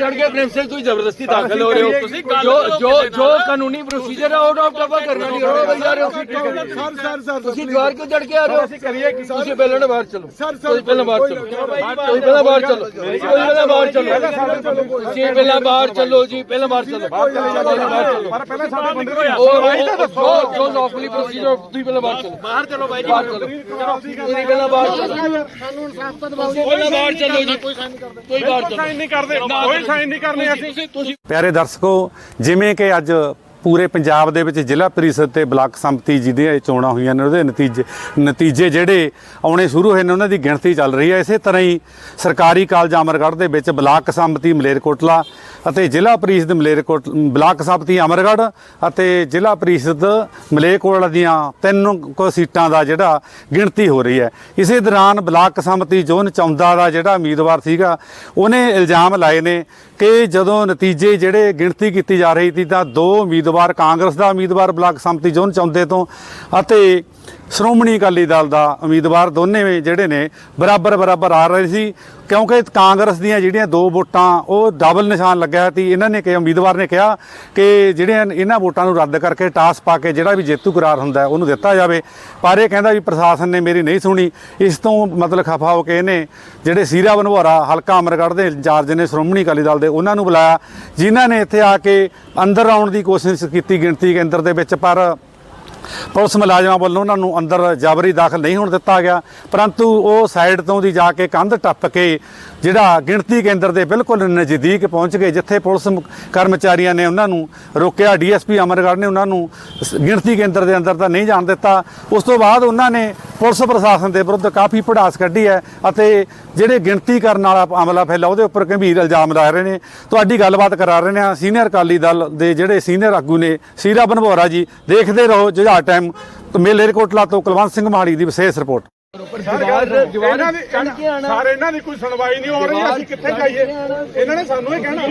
ਚੜ ਕੇ ਪ੍ਰਿੰਸੀਪਲ ਤੁਸੀਂ ਜ਼ਬਰਦਸਤੀ ਦਾਖਲ ਹੋ ਰਹੇ ਹੋ ਤੁਸੀਂ। ਜੋ ਜੋ ਜੋ। ਕਾਨੂੰਨੀ ਪ੍ਰੋਸੀਜਰ ਹੈ ਉਹ ਆਊਟ ਆਫ ਕਰਨਾ ਨਹੀਂ ਹੋ ਬਈ ਜਾ ਰਹੇ ਹੋ। ਸਰ ਸਰ ਸਰ ਤੁਸੀਂ ਦੀਵਾਰ ਕਿਉਂ ਚੜ ਕੇ ਆ ਰਹੇ ਹੋ? ਅਸੀਂ ਕਰੀਏ ਕਿ? ਤੁਸੀਂ ਪਹਿਲਾਂ ਬਾਹਰ ਚਲੋ। ਸਰ, ਸਰ, ਤੁਸੀਂ ਪਹਿਲਾਂ ਬਾਹਰ ਕੋਈ ਚਲੋ। ਤੁਸੀਂ ਪਹਿਲਾਂ ਬਾਹਰ ਚਲੋ। ਤੁਸੀਂ ਪਹਿਲਾਂ ਬਾਹਰ ਚਲੋ। ਤੁਸੀਂ ਪਹਿਲਾਂ ਬਾਹਰ ਚਲੋ ਜੀ ਪਹਿਲਾਂ ਬਾਹਰ ਚਲੋ। ਬਾਹਰ ਚਲੋ ਪਰ ਪਹਿਲਾਂ ਸਾਡੇ ਬੰਦੇ ਨੂੰ ਉਹ ਜੋ ਲੌਫਲੀ ਪ੍ਰੋਸੀਜਰ ਤੁਸੀਂ ਪਹਿਲਾਂ ਬਾਹਰ ਚਲੋ। ਬਾਹਰ ਚਲੋ ਬਾਈ ਜੀ। ਬਾਹਰ ਚਲੋ। ਤੁਸੀਂ ਪਹਿਲਾਂ ਬਾਹਰ ਚਲੋ। ਤੁਸੀਂ ਪਹਿਲਾਂ ਬਾਹਰ ਚਲੋ। ਜੀ। ਕੋਈ ਬਾਹਰ ਚਲੋ। ਸਾਈਨ ਨਹੀਂ ਕਰਦੇ। ਕੋਈ ਨਹੀਂ ਕਰਨੇ ਅਸੀਂ। ਪਿਆਰੇ ਦਰਸ਼ਕੋ ਜਿਵੇਂ ਕਿ ਅੱਜ ਪੂਰੇ ਪੰਜਾਬ ਦੇ ਵਿੱਚ ਜ਼ਿਲ੍ਹਾ ਪ੍ਰੀਸ਼ਦ ਤੇ ਬਲਾਕ ਸੰਮਤੀ ਜਿਹਦੀਆਂ ਚੋਣਾਂ ਹੋਈਆਂ ਨੇ, ਉਹਦੇ ਨਤੀਜੇ ਨਤੀਜੇ ਜਿਹੜੇ ਆਉਣੇ ਸ਼ੁਰੂ ਹੋਏ ਨੇ, ਉਹਨਾਂ ਦੀ ਗਿਣਤੀ ਚੱਲ ਰਹੀ ਹੈ। ਇਸੇ ਤਰ੍ਹਾਂ ਹੀ ਸਰਕਾਰੀ ਕਾਲਜ ਅਮਰਗੜ੍ਹ ਦੇ ਵਿੱਚ ਬਲਾਕ ਸੰਮਤੀ ਮਲੇਰਕੋਟਲਾ ਅਤੇ ਜ਼ਿਲ੍ਹਾ ਪ੍ਰੀਸ਼ਦ ਮਲੇਰਕੋਟ, ਬਲਾਕ ਸੰਮਤੀ ਅਮਰਗੜ੍ਹ ਅਤੇ ਜ਼ਿਲ੍ਹਾ ਪ੍ਰੀਸ਼ਦ ਮਲੇਰਕੋਟਲਾ ਦੀਆਂ ਤਿੰਨ ਕੁ ਸੀਟਾਂ ਦਾ ਜਿਹੜਾ ਗਿਣਤੀ ਹੋ ਰਹੀ ਹੈ। ਇਸੇ ਦੌਰਾਨ ਬਲਾਕ ਸੰਮਤੀ ਜੋਨ ਚੌਂਦਾ ਦਾ ਜਿਹੜਾ ਉਮੀਦਵਾਰ ਸੀਗਾ, ਉਹਨੇ ਇਲਜ਼ਾਮ ਲਾਏ ਨੇ ਕਿ ਜਦੋਂ ਨਤੀਜੇ ਜਿਹੜੇ ਗਿਣਤੀ ਕੀਤੀ ਜਾ ਰਹੀ ਸੀ ਤਾਂ ਦੋ ਉਮੀਦਵਾਰ ਕਾਂਗਰਸ ਦਾ ਉਮੀਦਵਾਰ ਬਲਾਕ ਸੰਮਤੀ ਜੋਨ ਚੌਂਦੇ ਤੋਂ ਅਤੇ ਸ਼੍ਰੋਮਣੀ ਅਕਾਲੀ ਦਲ ਦਾ ਉਮੀਦਵਾਰ ਦੋਨੇ ਜਿਹੜੇ ਨੇ ਬਰਾਬਰ ਬਰਾਬਰ ਆ ਰਹੇ ਸੀ, ਕਿਉਂਕਿ ਕਾਂਗਰਸ ਦੀਆਂ ਜਿਹੜੀਆਂ ਦੋ ਵੋਟਾਂ, ਉਹ ਡਬਲ ਨਿਸ਼ਾਨ ਲੱਗਿਆ ਸੀ। ਇਹਨਾਂ ਨੇ ਕਿ ਉਮੀਦਵਾਰ ਨੇ ਕਿਹਾ ਕਿ ਜਿਹੜੀਆਂ ਇਹਨਾਂ ਵੋਟਾਂ ਨੂੰ ਰੱਦ ਕਰਕੇ ਟਾਸ ਪਾ ਕੇ ਜਿਹੜਾ ਵੀ ਜੇਤੂ ਕਰਾਰ ਹੁੰਦਾ, ਉਹਨੂੰ ਦਿੱਤਾ ਜਾਵੇ। ਪਰ ਇਹ ਕਹਿੰਦਾ ਵੀ ਪ੍ਰਸ਼ਾਸਨ ਨੇ ਮੇਰੀ ਨਹੀਂ ਸੁਣੀ। ਇਸ ਤੋਂ ਮਤਲਬ ਖਫਾ ਹੋ ਕੇ ਇਹਨੇ ਜਿਹੜੇ ਸੀਰਾ ਬਨਵਾਰਾ, ਹਲਕਾ ਅਮਰਗੜ੍ਹ ਦੇ ਇੰਚਾਰਜ ਨੇ ਸ਼੍ਰੋਮਣੀ ਅਕਾਲੀ ਦਲ ਦੇ, ਉਹਨਾਂ ਨੂੰ ਬੁਲਾਇਆ। ਜਿਨ੍ਹਾਂ ਨੇ ਇੱਥੇ ਆ ਕੇ ਅੰਦਰ ਆਉਣ ਦੀ ਕੋਸ਼ਿਸ਼ ਕੀਤੀ ਗਿਣਤੀ ਕੇਂਦਰ ਦੇ ਵਿੱਚ, ਪਰ ਪੁਲਿਸ ਮੁਲਾਜ਼ਮਾਂ ਵੱਲੋਂ ਉਹਨਾਂ ਨੂੰ ਅੰਦਰ ਜਬਰੀ ਦਾਖਲ ਨਹੀਂ ਹੋਣ ਦਿੱਤਾ ਗਿਆ, ਪਰੰਤੂ ਉਹ ਸਾਈਡ ਤੋਂ ਦੀ ਜਾ ਕੇ ਕੰਧ ਟੱਪ ਕੇ ਜਿਹੜਾ ਗਿਣਤੀ ਕੇਂਦਰ ਦੇ ਬਿਲਕੁਲ ਨਜ਼ਦੀਕ ਪਹੁੰਚ ਗਏ, ਜਿੱਥੇ ਪੁਲਿਸ ਕਰਮਚਾਰੀਆਂ ਨੇ ਉਹਨਾਂ ਨੂੰ ਰੋਕਿਆ, ਡੀਐਸਪੀ ਅਮਰਗੜ੍ਹ ਨੇ ਉਹਨਾਂ ਨੂੰ ਗਿਣਤੀ ਕੇਂਦਰ ਦੇ ਅੰਦਰ ਤਾਂ ਨਹੀਂ ਜਾਣ ਦਿੱਤਾ। ਉਸ ਤੋਂ ਬਾਅਦ ਉਹਨਾਂ ਨੇ ਪੁਲਿਸ ਪ੍ਰਸ਼ਾਸਨ ਦੇ ਵਿਰੁੱਧ ਕਾਫੀ ਪੜਾਸ ਕੱਢੀ ਹੈ ਅਤੇ ਜਿਹੜੇ ਗਿਣਤੀ ਕਰਨ ਵਾਲਾ ਅਮਲਾ ਫੈਲਾ, ਉਹਦੇ ਉੱਪਰ ਗੰਭੀਰ ਇਲਜ਼ਾਮ ਲਾ ਰਹੇ ਨੇ। ਤੁਹਾਡੀ ਗੱਲਬਾਤ ਕਰਾ ਰਹੇ ਨੇ ਸੀਨੀਅਰ ਅਕਾਲੀ ਦਲ ਦੇ ਜਿਹੜੇ ਸੀਨੀਅਰ ਆਗੂ ਨੇ, ਸੀਰਾ ਬਨਵੋਰਾ ਜੀ, ਦੇਖਦੇ ਰਹੋ, ਜੁਝਾਰ ਟਾਈਮ ਮੇਲੇਰਕੋਟਲਾ ਤੋਂ ਕੁਲਵੰਤ ਸਿੰਘ ਮਾੜੀ ਦੀ ਵਿਸ਼ੇਸ਼ ਰਿਪੋਰਟ। ਇਹਨਾਂ ਦੀ ਸਰ ਇਹਨਾਂ ਦੀ ਕੋਈ ਸੁਣਵਾਈ ਨਹੀਂ ਹੋ ਰਹੀ ਅਸੀਂ ਕਿੱਥੇ ਜਾਈਏ? ਇਹਨਾਂ ਨੇ ਸਾਨੂੰ ਇਹ ਕਹਿਣਾ।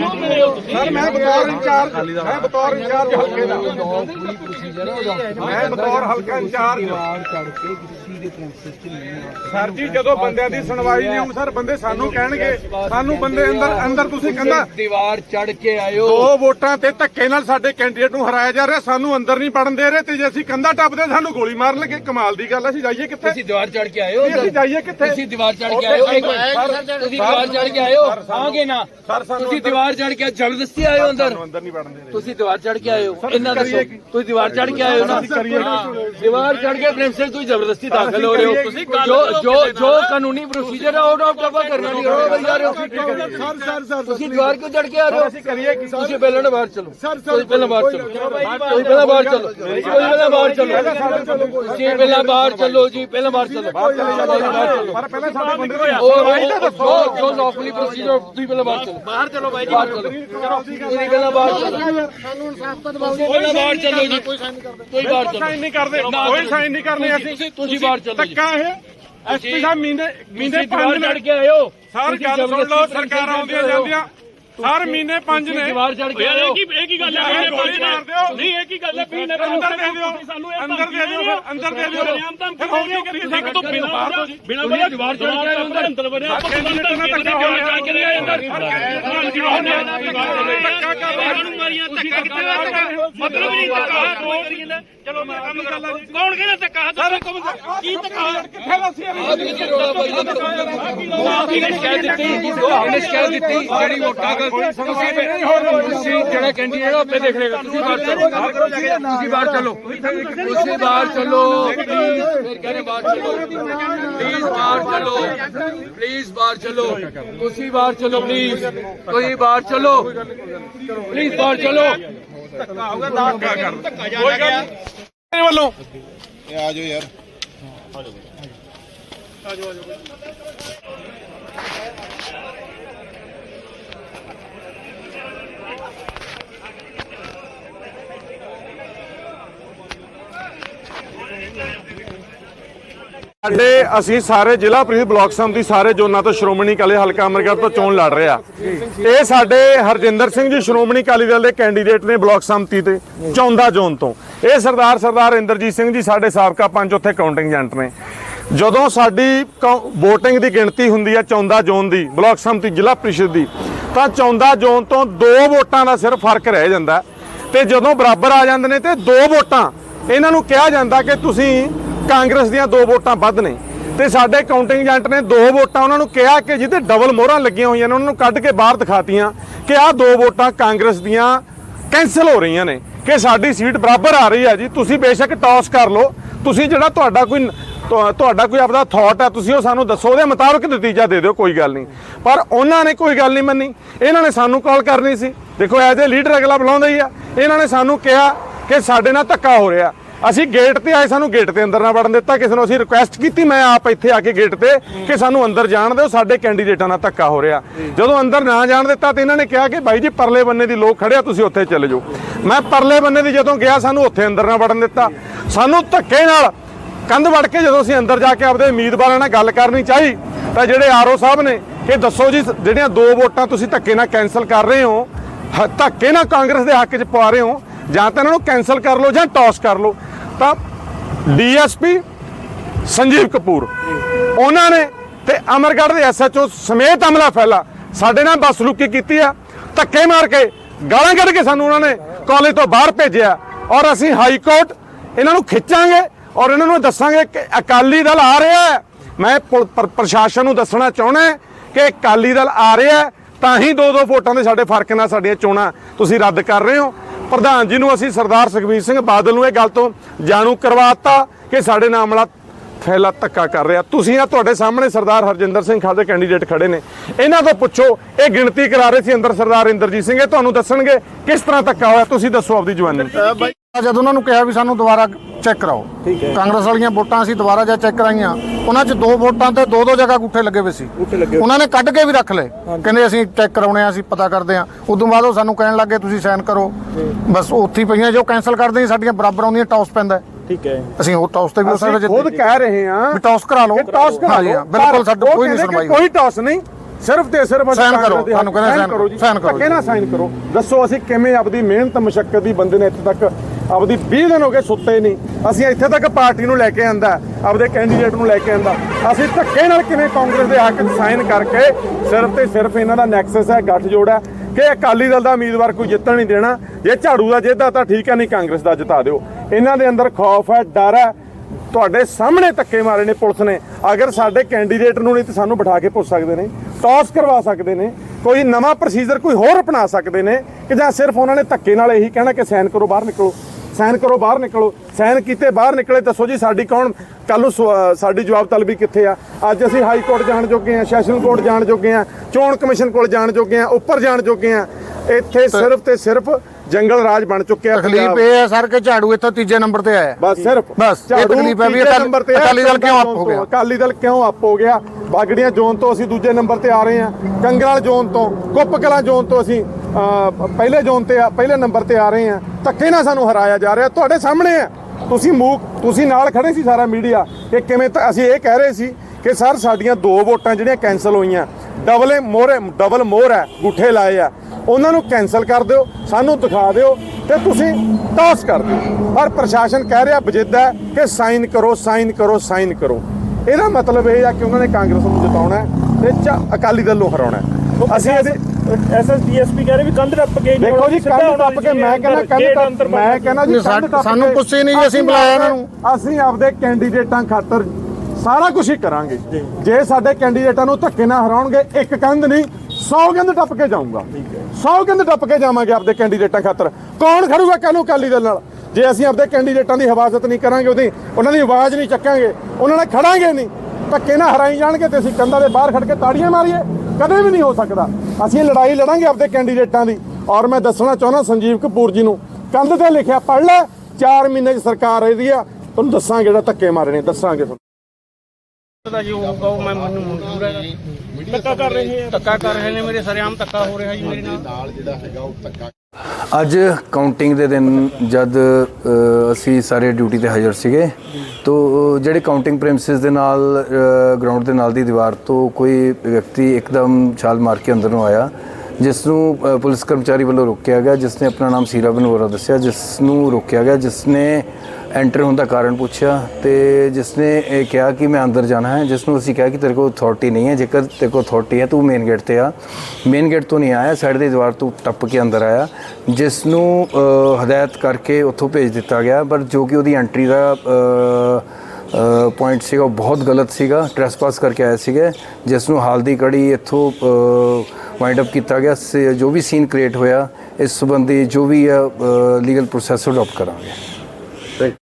ਸਰ ਮੈਂ ਬਤੌਰ ਇੰਚਾਰਜ ਮੈਂ ਬਤੌਰ ਇੰਚਾਰਜ ਹਲਕੇ ਦਾ। ਮੈਂ ਬਤੌਰ ਹਲਕਾ ਇੰਚਾਰਜ। ਸਰ ਜੀ ਜਦੋਂ ਬੰਦਿਆਂ ਦੀ ਸੁਣਵਾਈ ਨਹੀਂ ਹੋਊ ਸਰ ਬੰਦੇ ਸਾਨੂੰ ਕਹਿਣਗੇ। ਸਾਨੂੰ ਬੰਦੇ ਅੰਦਰ ਅੰਦਰ ਤੁਸੀਂ ਕਹਿੰਦਾ ਦੀਵਾਰ ਚੜ ਕੇ ਆਇਓ। ਦੋ ਵੋਟਾਂ ਤੇ ਧੱਕੇ ਨਾਲ ਸਾਡੇ ਕੈਂਡੀਡੇਟ ਨੂੰ ਹਰਾਇਆ ਜਾ ਰਿਹਾ। ਸਾਨੂੰ ਅੰਦਰ ਨਹੀਂ ਪੜਨ ਦੇ ਰਹੇ ਤੇ ਜੇ ਅਸੀਂ ਕੰਧਾ ਟੱਪਦੇ ਸਾਨੂੰ ਗੋਲੀ ਮਾਰਨ ਲੱਗੇ। ਕਮਾਲ ਦੀ ਗੱਲ ਅਸੀਂ ਜਾਈਏ ਕਿੱਥੇ? ਦੀਵਾਰ ਚੜ ਕੇ ਆਇਓ। ਵੀ ਅਸੀਂ ਜਾਈਏ ਕਿੱਥੇ? ਤੁਸੀਂ ਦੀਵਾਰ ਚੜ ਕੇ ਇੱਕ ਮਿੰਟ ਤੁਸੀਂ ਦੀਵਾਰ ਚੜ ਕੇ ਆਇਓ। ਆਗੇ ਨਾ। ਸਰ, ਸਾਨੂੰ ਤੁਸੀਂ ਅੰਦਰ- ਦੀਵਾਰ ਚੜ ਕੇ ਜ਼ਬਰਦਸਤੀ ਆਇਓ ਅੰਦਰ। ਸਾਨੂੰ ਅੰਦਰ ਨਹੀਂ ਪੜਨ ਦੇ ਰਹੇ ਤੁਸੀਂ ਦੀਵਾਰ ਚੜ ਕੇ ਆਇਓ। ਇਹਨਾਂ ਦੱਸੋ। ਕਰੀਏ ਕੀ? ਤੁਸੀਂ ਦੀਵਾਰ ਚੜ ਕੇ ਆਇਓ ਨਾ। ਅਸੀਂ ਕਰੀਏ ਦੀਵਾਰ ਚੜ ਕੇ ਪ੍ਰਿੰਸੀਪਲ ਤੁਸੀਂ ਜ਼ਬਰਦਸਤੀ ਦਾਖਲ ਹੋ ਰਹੇ ਹੋ। ਤੁਸੀਂ ਜੋ ਜੋ ਜੋ ਕਾਨੂੰਨੀ ਪ੍ਰੋਸੀਜਰ ਹੈ ਉਹ ਆਊਟ ਆਫ ਕਰਨਾ ਨਹੀਂ ਹੋ ਬਈ ਜਾ ਰਹੇ ਹੋ। ਸਰ ਸਰ ਸਰ ਤੁਸੀਂ ਦੀਵਾਰ ਕਿਉਂ ਚੜ ਕੇ ਆ ਰਹੇ ਹੋ? ਅਸੀਂ ਕਰੀਏ ਕੀ ਤੁਸੀਂ ਪਹਿਲਾਂ ਨਾ ਬਾਹਰ ਚਲੋ। ਤੁਸੀਂ ਪਹਿਲਾਂ ਬਾਹਰ ਚਲੋ। ਤੁਸੀਂ ਪਹਿਲਾਂ ਬਾਹਰ ਚਲੋ। ਤੁਸੀਂ ਪਹਿਲਾਂ ਬਾਹਰ ਚਲੋ। ਤੁਸੀਂ ਪਹਿਲਾਂ ਬਾਹਰ ਚਲੋ ਜੀ ਪਹਿਲਾਂ ਬਾਹਰ ਚਲੋ। ਬਾਹਰ ਚਲੋ ਪਰ ਪਹਿਲਾਂ ਸਾਡੇ ਬੰਦੇ ਨੂੰ ਉਹ ਜੋ ਲੌਫਲੀ ਪ੍ਰੋਸੀਜਰ ਤੁਸੀਂ ਪਹਿਲਾਂ ਬਾਹਰ ਚਲੋ। ਬਾਹਰ ਚਲੋ ਬਾਈ ਜੀ ਬਾਹਰ ਚਲੋ। ਤੁਸੀਂ ਪਹਿਲਾਂ ਬਾਹਰ ਚਲੋ। ਤੁਸੀਂ ਪਹਿਲਾਂ ਬਾਹਰ ਚਲੋ। ਜੀ। ਕੋਈ ਬਾਹਰ ਚਲੋ। ਸਾਈਨ ਨਹੀਂ ਕਰਦੇ। ਕੋਈ ਸਾਈਨ ਨਹੀਂ ਕਰਨੇ ਅਸੀਂ। ਤੁਸੀਂ ਬਾਹਰ ਚਲੋ ਜੀ। ਧੱਕਾ ਇਹ ਐਸਪੀ ਸਾਹਿਬ ਮਹੀਨੇ ਮਹੀਨੇ ਤੁਸੀਂ ਦੀਵਾਰ ਪੰਜ ਚੜ ਨੇ ਕੇ ਆਇਓ ਸਰ ਗੱਲ ਸੁਣ ਲਓ ਸਰਕਾਰਾਂ ਆਉਂਦੀਆਂ ਜਾਂਦੀਆਂ। ਹਰ ਮਹੀਨੇ ਪੰਜ ਨੇ। ਦੀਵਾਰ ਚੜ ਕੇ ਇਹ ਕੀ ਇਹ ਕੀ ਗੱਲ ਹੈ? ਦਿਓ। ਨਹੀਂ ਇਹ ਕੀ ਗੱਲ ਹੈ? ਵੀ ਅੰਦਰ ਦੇ ਦਿਓ। ਅੰਦਰ ਦੇ ਦਿਓ ਅੰਦਰ ਦੇ ਦਿਓ। ਫਿਰ ਹੋਰ ਕੀ ਕਰੀਏ? ਇੱਕ ਤੋਂ ਬਿਨਾਂ ਤੋਂ ਬਿਨਾਂ ਬਜਾ ਦੀਵਾਰ ਚੜ ਕੇ ਅੰਦਰ ਅੰਦਰ ਵੜਿਆ ਆਪਾਂ ਅੰਦਰ ਅੰਦਰ ਧੱਕਾ ਹੋ ਰਿਹਾ। ਕੇ ਨਹੀਂ ਆਏ ਅੰਦਰ। ਧੱਕਾ ਕਰ ਰਹੇ ਮਾਰਨ ਮਾਰੀਆਂ ਧੱਕਾ ਕਿੱਥੇ ਦਾ ਧੱਕਾ ਮਤਲਬ ਨਹੀਂ ਧੱਕਾ ਦੋ ਕਰੀ ਜਾਂਦਾ। ਚਲੋ ਮੈਂ ਕੰਮ ਕਰ। ਕੌਣ ਕਹਿੰਦਾ ਧੱਕਾ? ਦੱਸੋ ਕੀ ਧੱਕਾ ਕਿੱਥੇ ਦੱਸੀ ਆਪਨੇ ਸ਼ਿਕਾਇਤ ਦਿੱਤੀ। ਉਹ ਆਪਨੇ ਸ਼ਿਕਾਇਤ ਦਿੱਤੀ। ਜਿਹੜੀ ਵੋਟਾਂ ਤੁਸੀਂ ਜਿਹੜਾ ਕੈਂਡੀਡੇਟ ਆਪੇ ਦੇਖ ਲੇਗਾ ਤੁਸੀਂ ਬਾਹਰ ਚਲੋ। ਤੁਸੀਂ ਬਾਹਰ ਚਲੋ। ਤੁਸੀਂ ਬਾਹਰ ਚਲੋ। ਪਲੀਜ਼ ਫਿਰ ਕਹਿੰਦੇ ਬਾਹਰ ਚਲੋ। ਪਲੀਜ਼ ਬਾਹਰ ਚਲੋ। ਪਲੀਜ਼ ਬਾਹਰ ਚਲੋ। ਤੁਸੀਂ ਬਾਹਰ ਚਲੋ ਪਲੀਜ਼ ਤੁਸੀਂ ਬਾਹਰ ਚਲੋ। ਪਲੀਜ਼ ਬਾਹਰ ਚਲੋ। ਵੱਲੋਂ। ਸਾਡੇ ਅਸੀਂ ਸਾਰੇ ਜ਼ਿਲ੍ਹਾ ਪ੍ਰੀਸ਼ਦ ਬਲਾਕ ਸੰਮਤੀ ਸਾਰੇ ਜ਼ੋਨਾਂ ਤੋਂ ਸ਼੍ਰੋਮਣੀ ਅਕਾਲੀ ਹਲਕਾ ਅਮਰਗੜ੍ਹ ਤੋਂ ਚੋਣ ਲੜ ਰਿਹਾ ਇਹ ਸਾਡੇ ਹਰਜਿੰਦਰ ਸਿੰਘ ਜੀ ਸ਼੍ਰੋਮਣੀ ਅਕਾਲੀ ਦਲ ਦੇ ਕੈਂਡੀਡੇਟ ਨੇ ਬਲਾਕ ਸੰਮਤੀ ਤੇ ਚੌਂਦਾ ਜ਼ੋਨ ਤੋਂ। ਇਹ ਸਰਦਾਰ ਸਰਦਾਰ ਇੰਦਰਜੀਤ ਸਿੰਘ ਜੀ ਸਾਡੇ ਸਾਬਕਾ ਪੰਜ ਉੱਥੇ ਕਾਊਂਟਿੰਗ ਏਜੰਟ ਨੇ। ਜਦੋਂ ਸਾਡੀ ਵੋਟਿੰਗ ਦੀ ਗਿਣਤੀ ਹੁੰਦੀ ਹੈ ਚੌਂਦਾ ਜ਼ੋਨ ਦੀ, ਬਲਾਕ ਸੰਮਤੀ ਜ਼ਿਲ੍ਹਾ ਪ੍ਰੀਸ਼ਦ ਦੀ, ਤਾਂ ਚੌਂਦਾ ਜ਼ੋਨ ਤੋਂ ਦੋ ਵੋਟਾਂ ਦਾ ਸਿਰਫ ਫ਼ਰਕ ਰਹਿ ਜਾਂਦਾ। ਹੈ। ਤੇ ਜਦੋਂ ਬਰਾਬਰ ਆ ਜਾਂਦੇ ਨੇ ਤੇ ਦੋ ਵੋਟਾਂ, ਇਹਨਾਂ ਨੂੰ ਕਿਹਾ ਜਾਂਦਾ ਕਿ ਤੁਸੀਂ ਕਾਂਗਰਸ ਦੀਆਂ ਦੋ ਵੋਟਾਂ ਵੱਧ ਨੇ। ਤੇ ਸਾਡੇ ਕਾਊਂਟਿੰਗ ਏਜੰਟ ਨੇ ਦੋ ਵੋਟਾਂ ਉਹਨਾਂ ਨੂੰ ਕਿਹਾ ਕਿ ਜਿਹਦੇ ਡਬਲ ਮੋਹਰਾਂ ਲੱਗੀਆਂ ਹੋਈਆਂ ਨੇ, ਉਹਨਾਂ ਨੂੰ ਕੱਢ ਕੇ ਬਾਹਰ ਦਿਖਾਤੀਆਂ ਕਿ ਆਹ ਦੋ ਵੋਟਾਂ ਕਾਂਗਰਸ ਦੀਆਂ ਕੈਨਸਲ ਹੋ ਰਹੀਆਂ ਨੇ ਕਿ ਸਾਡੀ ਸੀਟ ਬਰਾਬਰ ਆ ਰਹੀ ਹੈ ਜੀ। ਤੁਸੀਂ ਬੇਸ਼ੱਕ ਟਾਸ ਕਰ ਲਓ। ਤੁਸੀਂ ਜਿਹੜਾ ਤੁਹਾਡਾ ਕੋਈ ਤੁਹਾਡਾ ਕੋਈ ਆਪਦਾ ਥਾਟ ਹੈ ਤੁਸੀਂ ਉਹ ਸਾਨੂੰ ਦੱਸੋ, ਉਹਦੇ ਮੁਤਾਬਕ ਨਤੀਜਾ ਦੇ ਦਿਓ, ਕੋਈ ਗੱਲ ਨਹੀਂ। ਪਰ ਉਹਨਾਂ ਨੇ ਕੋਈ ਗੱਲ ਨਹੀਂ ਮੰਨੀ। ਇਹਨਾਂ ਨੇ ਸਾਨੂੰ ਕਾਲ ਕਰਨੀ ਸੀ। ਦੇਖੋ ਐਜ਼ ਏ ਲੀਡਰ ਅਗਲਾ ਬੁਲਾਉਂਦਾ ਹੀ ਆ। ਇਹਨਾਂ ਨੇ ਸਾਨੂੰ ਕਿਹਾ ਕਿ ਸਾਡੇ ਨਾਲ ਧੱਕਾ ਹੋ ਰਿਹਾ। ਅਸੀਂ ਗੇਟ ਤੇ ਆਏ, ਸਾਨੂੰ ਗੇਟ ਤੇ ਅੰਦਰ ਨਾ ਵੜਨ ਦਿੱਤਾ। ਕਿਸੇ ਨੂੰ ਅਸੀਂ ਰਿਕੁਐਸਟ ਕੀਤੀ, ਮੈਂ ਆਪ ਇੱਥੇ ਆ ਕੇ ਗੇਟ ਤੇ ਕਿ ਸਾਨੂੰ ਅੰਦਰ ਜਾਣ ਦਿਓ, ਸਾਡੇ ਕੈਂਡੀਡੇਟਾਂ ਨਾਲ ਧੱਕਾ ਹੋ ਰਿਹਾ। ਜਦੋਂ ਅੰਦਰ ਨਾ ਜਾਣ ਦਿੱਤਾ ਤੇ ਇਹਨਾਂ ਨੇ ਕਿਹਾ ਕਿ ਬਾਈ ਜੀ, ਪਰਲੇ ਬੰਨੇ ਦੀ ਲੋਕ ਖੜਿਆ ਤੁਸੀਂ ਉੱਥੇ ਚਲੇ ਜਾਓ। ਮੈਂ ਪਰਲੇ ਬੰਨੇ ਦੀ ਜਦੋਂ ਗਿਆ, ਸਾਨੂੰ ਉੱਥੇ ਅੰਦਰ ਨਾ ਵੜਨ ਦਿੱਤਾ। ਸਾਨੂੰ ਧੱਕੇ ਨਾਲ ਕੰਧ ਵੜ ਕੇ ਜਦੋਂ ਅਸੀਂ ਅੰਦਰ ਜਾ ਕੇ ਆਪਦੇ ਉਮੀਦਵਾਰਾਂ ਨਾਲ ਗੱਲ ਕਰਨੀ ਚਾਹੀ, ਤਾਂ ਜਿਹੜੇ ਆਰਓ ਸਾਹਿਬ ਨੇ ਕਿ ਦੱਸੋ ਜੀ, ਜਿਹੜੀਆਂ ਦੋ ਵੋਟਾਂ ਤੁਸੀਂ ਧੱਕੇ ਨਾਲ ਕੈਨਸਲ ਕਰ ਰਹੇ ਹੋ ਧੱਕੇ ਨਾਲ ਕਾਂਗਰਸ ਦੇ ਹੱਕ 'ਚ ਪਾ ਰਹੇ ਹੋ, ਜਾਂ ਤਾਂ ਇਹਨਾਂ ਨੂੰ ਕੈਨਸਲ ਕਰ ਲਓ ਜਾਂ ਟਾਸ ਕਰ ਲਓ। ਤਾਂ ਡੀਐਸਪੀ ਸੰਜੀਵ ਕਪੂਰ। ਉਹਨਾਂ ਨੇ ਤੇ ਅਮਰਗੜ੍ਹ ਦੇ ਐਸਐਚਓ ਸਮੇਤ ਅਮਲਾ ਫੈਲਾ। ਸਾਡੇ ਨਾਲ ਬਸਲੂਕੀ ਕੀਤੀ ਆ। ਧੱਕੇ ਮਾਰ ਕੇ ਗਾਲਾਂ ਕੱਢ ਕੇ ਸਾਨੂੰ ਉਹਨਾਂ ਨੇ ਕਾਲਜ ਤੋਂ ਬਾਹਰ ਭੇਜਿਆ। ਔਰ ਅਸੀਂ ਹਾਈ ਕੋਰਟ ਇਹਨਾਂ ਨੂੰ ਖਿੱਚਾਂਗੇ ਔਰ ਇਹਨਾਂ ਨੂੰ ਦੱਸਾਂਗੇ ਕਿ ਅਕਾਲੀ ਦਲ ਆ ਰਿਹਾ ਹੈ। ਮੈਂ ਪ੍ਰਸ਼ਾਸਨ ਨੂੰ ਦੱਸਣਾ ਚਾਹੁੰਦਾ ਕਿ ਅਕਾਲੀ ਦਲ ਆ ਰਿਹਾ ਤਾਂ ਹੀ ਦੋ ਦੋ ਵੋਟਾਂ ਦੇ ਸਾਡੇ ਫ਼ਰਕ ਨਾਲ ਸਾਡੀਆਂ ਚੋਣਾਂ ਤੁਸੀਂ ਰੱਦ ਕਰ ਰਹੇ ਹੋ। ਪ੍ਰਧਾਨ ਜੀ ਨੂੰ ਅਸੀਂ ਸਰਦਾਰ ਸੁਖਬੀਰ ਸਿੰਘ ਬਾਦਲ ਨੂੰ ਇਹ ਗੱਲ ਤੋਂ ਜਾਣੂ ਕਰਵਾਤਾ ਕਿ ਸਾਡੇ ਨਾਲ ਅਮਲਾ ਫੈਲਾ ਧੱਕਾ ਕਰ ਰਿਹਾ। ਤੁਸੀਂ ਆ ਤੁਹਾਡੇ ਸਾਹਮਣੇ ਸਰਦਾਰ ਹਰਜਿੰਦਰ ਸਿੰਘ ਖਾਲਦੇ ਕੈਂਡੀਡੇਟ ਖੜੇ ਨੇ। ਇਹਨਾਂ ਤੋਂ ਪੁੱਛੋ, ਇਹ ਗਿਣਤੀ ਕਰਾ ਰਹੇ ਸੀ ਅੰਦਰ ਸਰਦਾਰ ਇੰਦਰਜੀਤ ਸਿੰਘ, ਇਹ ਤੁਹਾਨੂੰ ਦੱਸਣਗੇ ਕਿਸ ਤਰ੍ਹਾਂ ਧੱਕਾ ਹੋਇਆ, ਤੁਸੀਂ ਦੱਸੋ ਆਪਦੀ ਜਵਾਨੀ। ਜਦ ਉਹਨਾਂ ਨੂੰ ਕਿਹਾ ਵੀ ਸਾਨੂੰ ਦੁਬਾਰਾ ਚੈੱਕ ਕਰਾਓ। ਕਾਂਗਰਸ ਵਾਲੀਆਂ ਵੋਟਾਂ ਅਸੀਂ ਦੁਬਾਰਾ ਜਾ ਚੈੱਕ ਕਰਾਈਆਂ ਉਹਨਾਂ 'ਚ ਦੋ ਵੋਟਾਂ ਤੇ ਦੋ ਦੋ ਜਗ੍ਹਾ ਗੁੱਠੇ ਲੱਗੇ ਹੋਏ ਸੀ। ਉਹਨਾਂ ਨੇ ਕੱਢ ਕੇ ਵੀ ਰੱਖ ਲਏ। ਕਹਿੰਦੇ ਅਸੀਂ ਚੈੱਕ ਕਰਾਉਣੇ ਆ ਅਸੀਂ ਪਤਾ ਕਰਦੇ ਆ। ਉਦੋਂ ਬਾਅਦ ਉਹ ਸਾਨੂੰ ਕਹਿਣ ਲੱਗੇ ਤੁਸੀਂ ਸਾਈਨ ਕਰੋ। ਬਸ ਉੱਥੇ ਹੀ ਪਈਆਂ ਜੋ ਕੈਨਸਲ ਕਰਦੇ ਸੀ ਸਾਡੀਆਂ ਬਰਾਬਰ ਆਉਂਦੀਆਂ ਟੌਸ ਪੈਂਦਾ ਹੈ। ਠੀਕ ਹੈ। ਅਸੀਂ ਉਹ ਟੌਸ ਤੇ ਵੀ ਹੋ ਸਕਦੇ ਖੁਦ ਕਹਿ ਰਹੇ ਹਾਂ ਵੀ ਟੌਸ ਕਰਾ ਲਓ। ਕਿ ਟਾਸ ਕਰਾ ਹਾਂ, ਲਓ। ਬਿਲਕੁਲ ਸਾਡਾ ਕੋਈ ਨਹੀਂ ਸੁਣਵਾਈ। ਕੋਈ ਟਾਸ ਨਹੀਂ ਸਿਰਫ ਤੇ ਸਿਰਫ ਸਾਈਨ ਕਰੋ, ਕਾਂਗਰਸ ਦੇ ਤੁਹਾਨੂੰ ਕਹਿੰਦੇ ਸਾਈਨ ਸਾਈਨ ਕਰੋ ਜੀ। ਸਾਈਨ ਕਰੋ। ਧੱਕੇ ਨਾਲ ਸਾਈਨ ਕਰੋ? ਦੱਸੋ ਅਸੀਂ ਕਿਵੇਂ ਆਪਦੀ ਮਿਹਨਤ ਮੁਸ਼ਕਲ ਦੀ ਬੰਦੇ ਨੇ ਇੱਥੇ ਤੱਕ ਆਪਦੀ 20 ਦਿਨ ਹੋ ਗਏ ਸੁੱਤੇ ਨਹੀਂ। ਅਸੀਂ ਇੱਥੇ ਤੱਕ ਪਾਰਟੀ ਨੂੰ ਲੈ ਕੇ ਆਂਦਾ, ਆਪਦੇ ਕੈਂਡੀਡੇਟ ਨੂੰ ਲੈ ਕੇ ਆਂਦਾ। ਅਸੀਂ ਧੱਕੇ ਨਾਲ ਕਿਵੇਂ ਕਾਂਗਰਸ ਦੇ ਹੱਕ 'ਚ ਸਾਈਨ ਕਰਕੇ ਸਿਰਫ ਤੇ ਸਿਰਫ ਇਹਨਾਂ ਦਾ ਨੈਕਸਸ ਹੈ, ਗੱਠਜੋੜ ਹੈ, ਕਿ ਅਕਾਲੀ ਦਲ ਦਾ ਉਮੀਦਵਾਰ ਕੋਈ ਜਿੱਤਣ ਨਹੀਂ ਦੇਣਾ। ਜੇ ਝਾੜੂ ਦਾ ਜਿੱਤਦਾ ਤਾਂ ਠੀਕ ਹੈ, ਨਹੀਂ ਕਾਂਗਰਸ ਦਾ ਜਿਤਾ ਦਿਓ। ਇਹਨਾਂ ਦੇ ਅੰਦਰ ਖੌਫ ਹੈ, ਡਰ ਹੈ। ਤੁਹਾਡੇ ਸਾਹਮਣੇ ਧੱਕੇ ਮਾਰੇ ਨੇ ਪੁਲਿਸ ਨੇ। ਅਗਰ ਸਾਡੇ ਕੈਂਡੀਡੇਟ ਨੂੰ ਨਹੀਂ ਤੇ ਸਾਨੂੰ ਬਿਠਾ ਕੇ ਪੁੱਛ ਸਕਦੇ ਨੇ ਟਾਸ ਕਰਵਾ ਸਕਦੇ ਨੇ। ਕੋਈ ਨਵਾਂ ਪ੍ਰੋਸੀਜਰ ਕੋਈ ਹੋਰ ਅਪਣਾ ਸਕਦੇ ਨੇ ਕਿ ਜਾਂ ਸਿਰਫ ਉਹਨਾਂ ਨੇ ਧੱਕੇ ਨਾਲ ਇਹੀ ਕਹਿਣਾ ਕਿ ਸਾਈਨ ਕਰੋ, ਬਾਹਰ ਨਿਕਲੋ। ਸਾਈਨ ਕਰੋ ਬਾਹਰ ਨਿਕਲੋ। ਸਾਈਨ ਕੀਤੇ ਬਾਹਰ ਨਿਕਲੇ ਦੱਸੋ ਜੀ ਸਾਡੀ ਕੌਣ ਕੱਲ ਨੂੰ ਸਾਡੀ ਜਵਾਬ ਤਲਬੀ ਕਿੱਥੇ ਆ? ਅੱਜ ਅਸੀਂ ਹਾਈ ਕੋਰਟ ਜਾਣ ਜੋਗੇ ਆ ਸੈਸ਼ਨ ਕੋਰਟ ਜਾਣ ਜੋਗੇ ਆ ਚੋਣ ਕਮਿਸ਼ਨ ਕੋਲ ਜਾਣ ਜੋਗੇ ਆ ਉੱਪਰ ਜਾਣ ਜੋਗੇ ਆ। ਇੱਥੇ ਸਿਰਫ ਤੇ ਸਿਰਫ ਜੰਗਲ ਰਾਜ ਬਣ ਚੁੱਕਿਆ ਤਕਲੀਫ। ਇਹ ਹੈ ਸਰ ਕਿ ਝਾੜੂ ਇੱਥੇ ਤੀਜੇ ਨੰਬਰ ਤੇ ਆਇਆ ਬਸ ਸਿਰਫ ਬਸ, ਇਹ ਤਕਲੀਫ ਹੈ ਵੀ ਅਕਾਲੀ- ਆ, ਦਲ ਕਿਉਂ ਅੱਪ ਜ਼ੋਨ ਹੋ ਗਿਆ? ਅਕਾਲੀ ਦਲ ਕਿਉਂ ਅੱਪ ਹੋ ਗਿਆ? ਬਾਗੜੀਆਂ ਜ਼ੋਨ ਤੋਂ ਅਸੀਂ ਦੂਜੇ ਨੰਬਰ ਤੇ ਆ ਰਹੇ ਹਾਂ। ਕੰਗਰਾਲ ਜ਼ੋਨ ਤੋਂ ਕੁੱਪ ਕਲਾਂ ਜ਼ੋਨ ਤੋਂ ਅਸੀਂ ਪਹਿਲੇ ਜ਼ੋਨ ਤੇ ਆ ਪਹਿਲੇ ਨੰਬਰ ਤੇ ਆ ਰਹੇ ਹਾਂ। ਧੱਕੇ ਨਾਲ ਸਾਨੂੰ ਹਰਾਇਆ ਜਾ ਰਿਹਾ। ਤੁਹਾਡੇ ਸਾਹਮਣੇ ਹੈ। ਤੁਸੀਂ ਮੂਕ ਤੁਸੀਂ ਨਾਲ ਖੜੇ ਸੀ ਸਾਰਾ ਮੀਡੀਆ। ਕਿ ਕਿਵੇਂ ਤਾਂ ਅਸੀਂ ਇਹ ਕਹਿ ਰਹੇ ਸੀ ਕਿ ਸਰ ਸਾਡੀਆਂ ਦੋ ਵੋਟਾਂ ਜਿਹੜੀਆਂ ਕੈਨਸਲ ਹੋਈਆਂ। ਡਬਲ ਮੋਹਰ ਡਬਲ ਮੋਹਰ ਹੈ। ਗੁੱਠੇ ਲਾਏ ਆ। ਉਹਨਾਂ ਨੂੰ ਕੈਨਸਲ ਕਰ ਦਿਓ ਸਾਨੂੰ ਦਿਖਾ ਦਿਓ ਤੇ ਤੁਸੀਂ ਟਾਸ ਕਰ ਦਿਓ ਪਰ ਪ੍ਰਸ਼ਾਸਨ ਕਹਿ ਰਿਹਾ ਬਜਿੱਦਾ ਹੈ ਕਿ ਸਾਈਨ ਕਰੋ ਸਾਈਨ ਕਰੋ ਸਾਈਨ ਕਰੋ ਇਹਦਾ ਮਤਲਬ ਇਹ ਆ ਕਿ ਉਹਨਾਂ ਨੇ ਕਾਂਗਰਸ ਨੂੰ ਜਿਤਾਉਣਾ ਹੈ ਤੇ ਚ- ਅਕਾਲੀ ਦਲ ਨੂੰ ਹਰਾਉਣਾ ਹੈ। ਅਸੀਂ ਇਹਦੇ ਐਸਐਸਡੀਐਸਪੀ ਕਹਿ ਰਹੇ ਵੀ ਕੰਧ ਟੱਪ ਕੇ ਦੇਖੋ ਜੀ ਕੰਧ ਟੱਪ ਕੇ ਮੈਂ ਕਹਿੰਦਾ ਕੰਧ ਟੱਪ ਮੈਂ ਕਹਿੰਦਾ ਜੀ ਨਹੀਂ, ਕੰਧ ਟੱਪ ਸਾਨੂੰ ਕੇ ਪੁੱਛੇ ਨਹੀਂ ਜੀ, ਅਸੀਂ ਬੁਲਾਇਆ ਇਹਨਾਂ ਨੂੰ। ਅਸੀਂ ਆਪਦੇ ਕੈਂਡੀਡੇਟਾਂ ਖਾਤਰ ਸਾਰਾ ਕੁਝ ਹੀ ਕਰਾਂਗੇ ਜੇ ਸਾਡੇ ਕੈਂਡੀਡੇਟਾਂ ਨੂੰ ਧੱਕੇ ਨਾਲ ਹਰਾਉਣਗੇ ਇੱਕ ਕੰਧ ਨਹੀਂ 100 ਕੰਧ ਟੱਪ ਕੇ ਜਾਊਂਗਾ। 100 ਕੰਧ ਟੱਪ ਕੇ ਜਾਵਾਂਗੇ ਆਪਦੇ ਕੈਂਡੀਡੇਟਾਂ ਖਾਤਰ। ਕੌਣ ਖੜੂਗਾ ਕਾਨੂੰ ਅਕਾਲੀ ਦਲ ਨਾਲ? ਜੇ ਅਸੀਂ ਆਪਦੇ ਕੈਂਡੀਡੇਟਾਂ ਦੀ ਹਿਫਾਜ਼ਤ ਨਹੀਂ ਕਰਾਂਗੇ ਉਹਦੀ ਉਹਨਾਂ ਦੀ ਆਵਾਜ਼ ਨਹੀਂ ਚੱਕਾਂਗੇ ਉਹਨਾਂ ਨਾਲ ਖੜਾਂਗੇ ਨਹੀਂ। ਧੱਕੇ ਨਾਲ ਹਰਾਈ ਜਾਣਗੇ ਤੇ ਅਸੀਂ ਕੰਧਾਂ ਦੇ ਬਾਹਰ ਖੜ ਕੇ ਤਾੜੀਆਂ ਮਾਰੀਏ। ਕਦੇ ਵੀ ਨਹੀਂ ਹੋ ਸਕਦਾ। ਅਸੀਂ ਲੜਾਈ ਲੜਾਂਗੇ ਆਪਦੇ ਕੈਂਡੀਡੇਟਾਂ ਦੀ। ਔਰ ਮੈਂ ਦੱਸਣਾ ਚਾਹੁੰਦਾ ਸੰਜੀਵ ਕਪੂਰ ਜੀ ਨੂੰ ਕੰਧ ਤੇ ਲਿਖਿਆ ਪੜ ਲੈ 4 ਮਹੀਨੇ ਦੀ ਸਰਕਾਰ ਇਹਦੀ ਆ। ਤੁਹਾਨੂੰ ਦੱਸਾਂਗੇ ਜਿਹੜਾ ਧੱਕੇ ਮਾਰੇ ਨੇ ਦੱਸਾਂਗੇ ਦਾ ਜੋ ਹੋਊਗਾ ਉਹ ਮੈਂ ਮੈਨੂੰ ਮਨਜ਼ੂਰ ਹੈਗਾ ਧੱਕਾ ਕਰ ਰਹੇ ਆ ਧੱਕਾ ਕਰ ਰਹੇ ਨੇ ਮੇਰੇ ਸਰੇਆਮ ਧੱਕਾ ਹੋ ਰਿਹਾ ਜੀ ਮੇਰੇ ਨਾਲ। ਅੱਜ ਕਾਊਂਟਿੰਗ ਦੇ ਦਿਨ ਜਦ ਅਸੀਂ ਸਾਰੇ ਡਿਊਟੀ ਤੇ ਹਾਜ਼ਰ ਸੀਗੇ ਤੋ ਜਿਹੜੇ ਕਾਊਂਟਿੰਗ ਪ੍ਰੈਮਿਸਿਸ ਦੇ ਨਾਲ ਗਰਾਊਂਡ ਦੇ ਨਾਲ ਦੀ ਦੀਵਾਰ ਤੋਂ ਕੋਈ ਵਿਅਕਤੀ ਇੱਕਦਮ ਛਾਲ ਮਾਰ ਕੇ ਅੰਦਰ ਨੂੰ ਆਇਆ ਜਿਸ ਨੂੰ ਪੁਲਿਸ ਕਰਮਚਾਰੀ ਵੱਲੋਂ ਰੋਕਿਆ ਗਿਆ ਜਿਸ ਨੇ ਆਪਣਾ ਨਾਮ ਸੀਰਾ ਬਨੋਰਾ ਦੱਸਿਆ ਜਿਸ ਨੂੰ ਰੋਕਿਆ ਗਿਆ ਜਿਸ ਨੇ ਐਂਟਰ ਹੋਣ ਦਾ ਕਾਰਨ ਪੁੱਛਿਆ ਤੇ ਜਿਸਨੇ ਇਹ ਕਿਹਾ ਕਿ ਮੈਂ ਅੰਦਰ ਜਾਣਾ ਹੈ ਜਿਸ ਨੂੰ ਅਸੀਂ ਕਿਹਾ ਕਿ ਤੇਰੇ ਕੋਲ ਅਥਾਰਟੀ ਨਹੀਂ ਹੈ, ਜੇਕਰ ਤੇਰੇ ਕੋਲ ਅਥਾਰਟੀ ਹੈ ਤੂੰ ਮੇਨ ਗੇਟ ਤੇ ਆ। ਮੇਨ ਗੇਟ ਤੋਂ ਨਹੀਂ ਆਇਆ ਸਾਈਡ ਦੀ ਦੀਵਾਰ ਤੋਂ ਟੱਪ ਕੇ ਅੰਦਰ ਆਇਆ ਜਿਸ ਨੂੰ ਹਦਾਇਤ ਕਰਕੇ ਉੱਥੋਂ ਭੇਜ ਦਿੱਤਾ ਗਿਆ, ਪਰ ਜੋ ਕਿ ਉਹਦੀ ਐਂਟਰੀ ਦਾ ਪੁਆਇੰਟ ਸੀਗਾ, ਉਹ ਬਹੁਤ ਗਲਤ ਸੀਗਾ ਟ੍ਰੈਸਪਾਸ ਕਰਕੇ ਆਇਆ ਸੀਗਾ ਜਿਸ ਨੂੰ ਹਾਲ ਦੀ ਕੜੀ ਇੱਥੋਂ ਵਾਈਂਡ ਅਪ ਕੀਤਾ ਗਿਆ, ਸੇ- ਜੋ ਵੀ ਸੀਨ ਕ੍ਰੀਏਟ ਹੋਇਆ, ਇਸ ਸੰਬੰਧੀ ਜੋ ਵੀ ਲੀਗਲ ਪ੍ਰੋਸੈਸ ਅਡਾਪਟ ਕਰਾਂਗੇ। Thank